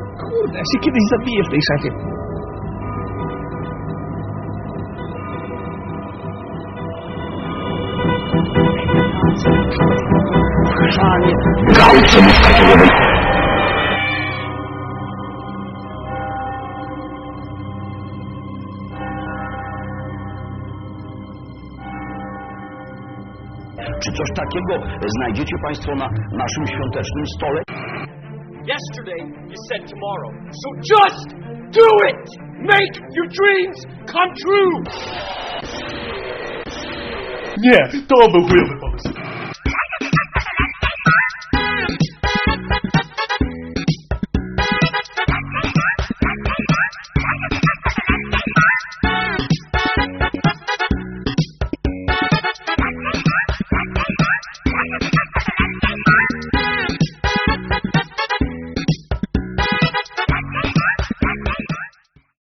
Kurde, ja się kiedyś zabiję w tej szafie. Chrzanie. Gałce muskatołowej. Czy coś takiego znajdziecie Państwo na naszym świątecznym stole? Yesterday, you said tomorrow. So just do it! Make your dreams come true! Nie, to był chujowy pomysł.